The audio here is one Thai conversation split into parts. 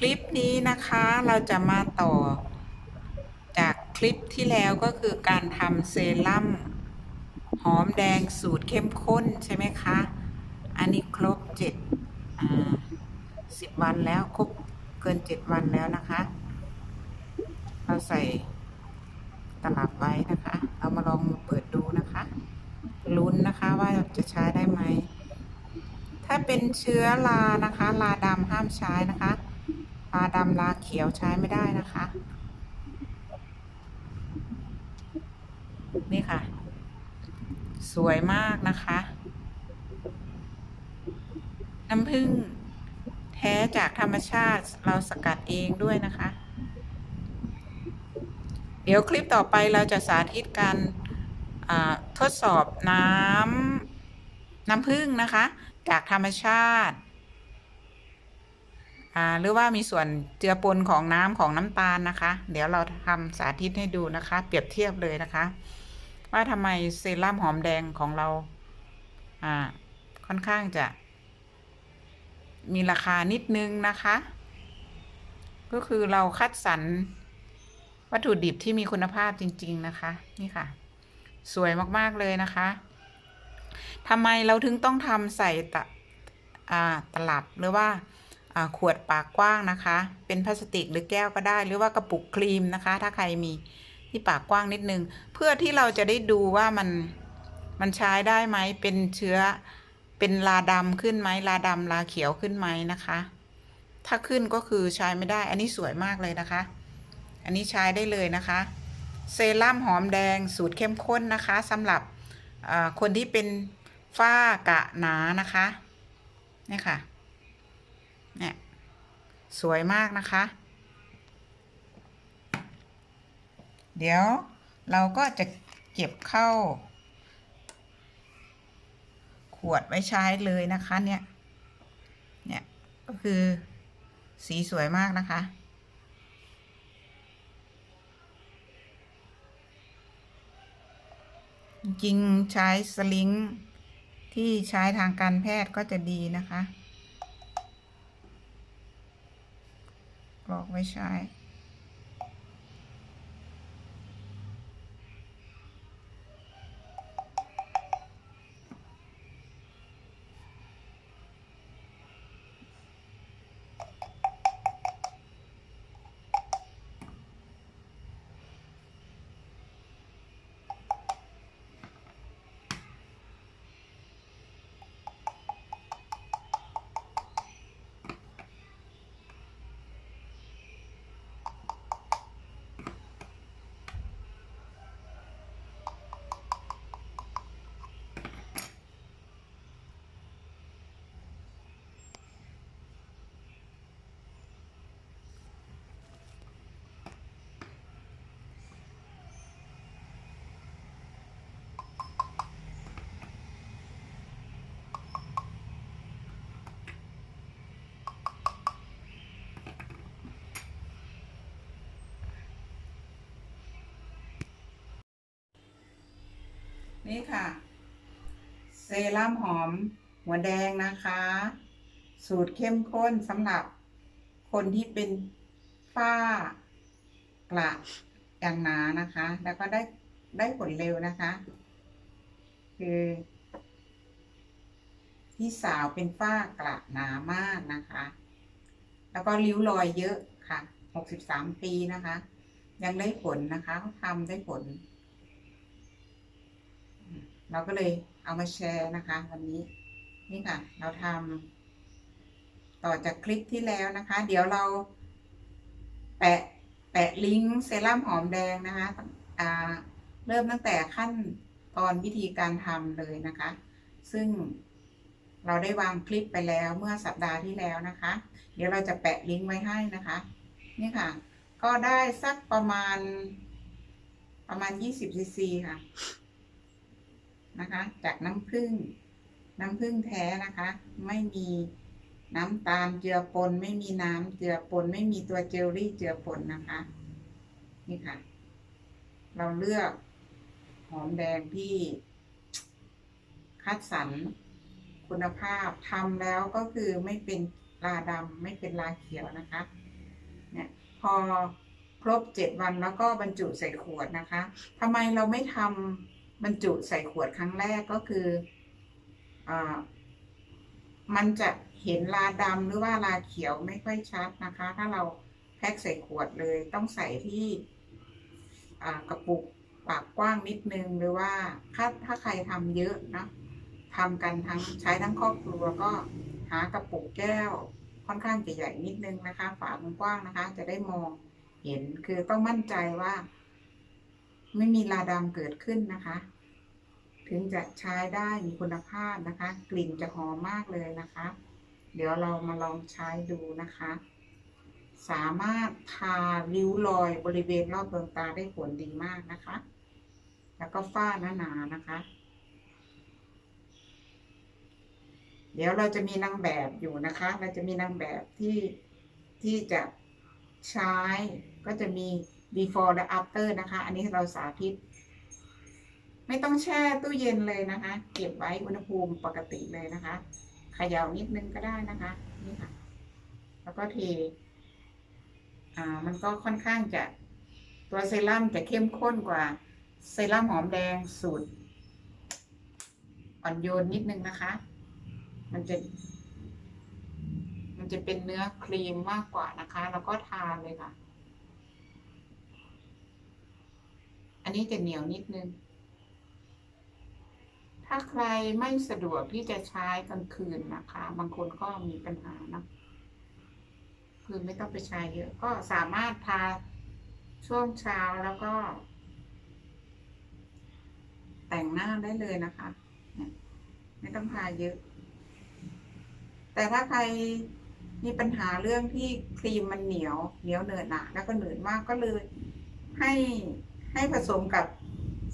คลิปนี้นะคะเราจะมาต่อ จากคลิปที่แล้วก็คือการทำเซรั่มหอมแดงสูตรเข้มข้นใช่ไหมคะ อันนี้ครบเจ็ดสิบวันแล้วครบเกินเจ็ดวันแล้วนะคะ เราใส่ตลับไว้นะคะ เรามาลองเปิดดูนะคะลุ้นนะคะว่าจะใช้ได้ไหม ถ้าเป็นเชื้อรานะคะ ราดำห้ามใช้นะคะ ราดำราเขียวใช้ไม่ได้นะคะ นี่ค่ะ สวยมากนะคะ น้ำผึ้งแท้จากธรรมชาติเราสกัดเองด้วยนะคะ เดี๋ยวคลิปต่อไปเราจะสาธิตการทดสอบน้ำน้ำผึ้งนะคะ จากธรรมชาติ หรือว่ามีส่วนเจือปนของน้ำของน้ำตาลนะคะ เดี๋ยวเราทำสาธิตให้ดูนะคะ เปรียบเทียบเลยนะคะ ว่าทำไมเซรั่มหอมแดงของเราอ่าค่อนข้างจะ มีราคานิดนึงนะคะ ก็คือเราคัดสรรวัตถุดิบที่มีคุณภาพจริง ๆนะคะ นี่ค่ะ สวยมากๆเลยนะคะทำไมเราถึงต้องทำใส่ตะอ่าตลับหรือว่า ขวดปากกว้างนะคะ เป็นพลาสติกหรือแก้วก็ได้ หรือว่ากระปุกครีมนะคะ ถ้าใครมีที่ปากกว้างนิดนึง เพื่อที่เราจะได้ดูว่ามันมันใช้ได้ไหมเป็นเชื้อเป็นลาดำขึ้นไหมลาดำลาเขียวขึ้นไหมนะคะ ถ้าขึ้นก็คือใช้ไม่ได้ อันนี้สวยมากเลยนะคะ อันนี้ใช้ได้เลยนะคะ เซรั่มหอมแดงสูตรเข้มข้นนะคะสำหรับคนที่เป็นฝ้ากระหนานะคะนี่ค่ะ เนี่ยสวยมากนะคะ เดี๋ยวเราก็จะเก็บเข้า ขวดไว้ใช้เลยนะคะเนี่ยเนี่ยก็คือสีสวยมากนะคะจริงใช้สลิงที่ใช้ทางการแพทย์ก็จะดีนะคะ กรอกไว้ใช้ นี่ค่ะ เซรั่มหอมหัวแดงนะคะ สูตรเข้มข้นสำหรับคนที่เป็นฝ้ากระอย่างหนานะคะ แล้วก็ได้ได้ผลเร็วนะคะ คือพี่สาวเป็นฝ้ากระหนามากนะคะ แล้วก็ริ้วรอยเยอะค่ะหกสิบสามปีนะคะ ยังได้ผลนะคะเขาทำได้ผล เราก็เลยเอามาแชร์นะคะ วันนี้นี่ค่ะ เราทำต่อจากคลิปที่แล้วนะคะ เดี๋ยวเรา แปะแปะลิงก์เซรั่มหอมแดงนะคะเริ่มตั้งแต่ขั้นตอนวิธีการทำเลยนะคะ ซึ่งเราได้วางคลิปไปแล้วเมื่อสัปดาห์ที่แล้วนะคะ เดี๋ยวเราจะแปะลิงก์ไว้ให้นะคะ นี่ค่ะ ก็ได้สักประมาณประมาณยี่สิบซีซีค่ะ นะคะ จากน้ำผึ้งน้ำผึ้งแท้นะคะ ไม่มีน้ำตาลเจือปน ไม่มีน้ำเจือปน ไม่มีตัวเจลลี่เจือปนนะคะ นี่ค่ะ เราเลือกหอมแดงที่ คัดสรรคุณภาพทำแล้วก็คือไม่เป็นลาดำไม่เป็นลาเขียวนะคะ เนี่ยพอครบเจ็ดวันแล้วก็บรรจุใส่ขวดนะคะทำไมเราไม่ทำ บรรจุใส่ขวดครั้งแรกก็คืออมันจะเห็นลาดำหรือว่าลาเขียวไม่ค่อยชัดนะคะ ถ้าเราแพ็คใส่ขวดเลยต้องใส่ที่กระปุกปากกว้างนิดนึงหรือว่าถ้าถ้าใครทำเยอะนะทำกันทั้งใช้ทั้งครอบครัวก็หากระปุกแก้วค่อนข้างจะใหญ่นิดนึงนะคะ ฝามันกว้างนะคะ จะได้มองเห็นคือต้องมั่นใจว่า ไม่มีลาดำเกิดขึ้นนะคะ ถึงจะใช้ได้มีคุณภาพนะคะ กลิ่นจะหอมมากเลยนะคะ เดี๋ยวเรามาลองใช้ดูนะคะ สามารถทาริ้วรอยบริเวณรอบดวงตาได้ผลดีมากนะคะ แล้วก็ฝ้าหนาๆนะคะ เดี๋ยวเราจะมีนางแบบอยู่นะคะ เราจะมีนางแบบที่ที่จะใช้ก็จะมี before และ after นะคะ อันนี้เราสาธิต ไม่ต้องแช่ตู้เย็นเลยนะคะ เก็บไว้อุณหภูมิปกติเลยนะคะเขย่านิดนึงก็ได้นะคะ นี่ค่ะ แล้วก็เท อ่า มันก็ค่อนข้างจะตัวเซรั่มจะเข้มข้นกว่าเซรั่มหอมแดงสูตร อ่อนโยนนิดนึงนะคะ มันจะ มันจะเป็นเนื้อครีมมากกว่านะคะ แล้วก็ทาเลยค่ะ อันนี้จะเหนียวนิดนึง ถ้าใครไม่สะดวกที่จะใช้กลางคืนนะคะ บางคนก็มีปัญหาเนอะคือไม่ต้องไปใช้เยอะ ก็สามารถทาช่วงเช้าแล้วก็ แต่งหน้าได้เลยนะคะ ไม่ต้องทาเยอะ แต่ถ้าใครมีปัญหาเรื่องที่ครีมมันเหนียว เหนียวเหนอะหนะแล้วก็เหนืดมากก็เลยให้ ให้ผสมกับ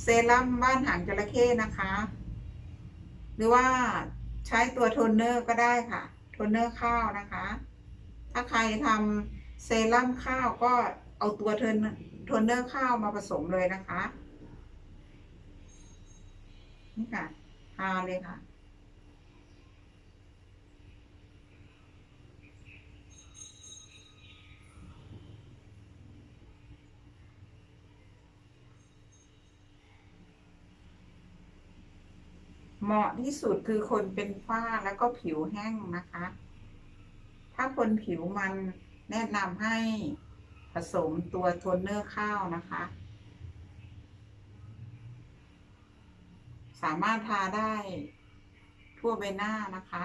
เซรั่มบ้านหางจระเข้นะคะ หรือว่าใช้ตัวโทนเนอร์ก็ได้ค่ะ โทนเนอร์ข้าวนะคะ ถ้าใครทำเซรั่มข้าวก็เอาตัวโทนโทนเนอร์ข้าวมาผสมเลยนะคะ นี่ค่ะทาเลยค่ะ เหมาะที่สุดคือคนเป็นฝ้าแล้วก็ผิวแห้งนะคะ ถ้าคนผิวมันแนะนำให้ผสมตัวโทนเนอร์ข้าวนะคะ สามารถทาได้ทั่วใบหน้านะคะ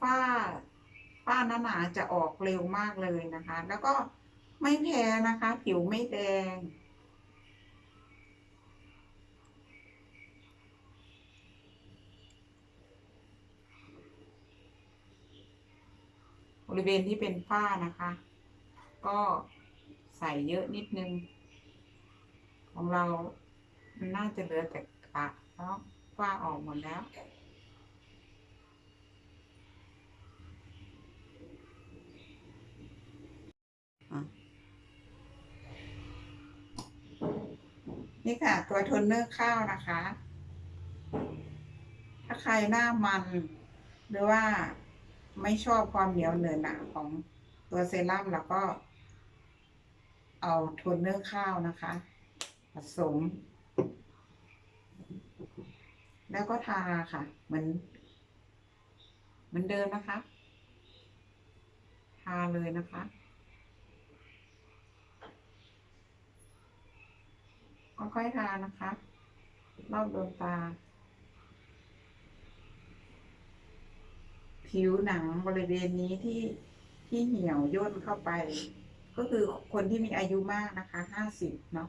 ฝ้าฝ้าหนาๆจะออกเร็วมากเลยนะคะ แล้วก็ไม่แพ้นะคะ ผิวไม่แดง ริเวณที่เป็นฝ้านะคะ ก็ใส่เยอะนิดนึง ของเรามันน่าจะเหลือแต่กะแล้วฝ้าออกหมดแล้วนี่ค่ะ ตัวโทนเนอร์ข้าวนะคะ ถ้าใครหน้ามันหรือว่า ไม่ชอบความเหนียวเหนอะหนะของตัวเซรั่มแล้วก็ เอาโทนเนอร์ข้าวนะคะ ผสม แล้วก็ทาค่ะ เหมือนเหมือนเดิมนะคะ ทาเลยนะคะค่อยๆทานะคะ รอบดวงตา ผิวหนังบริเวณนี้ที่ที่เหี่ยวย่นเข้าไป ก็คือคนที่มีอายุมากนะคะห้าสิบเนาะ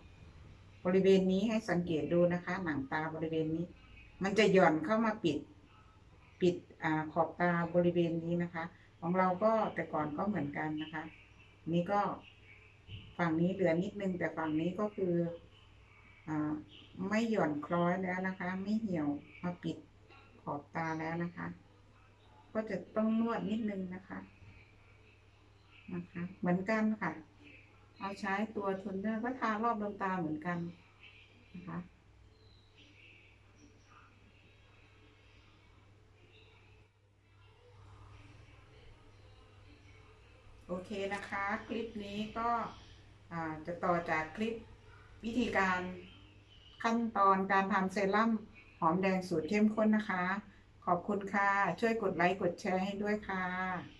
บริเวณนี้ให้สังเกตดูนะคะ หนังตาบริเวณนี้ มันจะหย่อนเข้ามาปิด ปิดอ่าขอบตาบริเวณนี้นะคะ ของเราก็แต่ก่อนก็เหมือนกันนะคะ นี่ก็ฝั่งนี้เหลือนิดนึง แต่ฝั่งนี้ก็คืออ่าไม่หย่อนคล้อยแล้วนะคะ ไม่เหี่ยวมาปิดขอบตาแล้วนะคะ ก็จะต้องนวดนิดนึงนะคะนะคะ เหมือนกันค่ะ เอาใช้ตัวโทนเนอร์ก็ทารอบดวงตาเหมือนกันนะคะโอเคนะคะ คลิปนี้ก็จะต่อจากคลิปวิธีการขั้นตอนการทำเซรั่มหอมแดงสูตรเข้มข้นนะคะ ขอบคุณค่ะ ช่วยกดไลค์กดแชร์ให้ด้วยค่ะ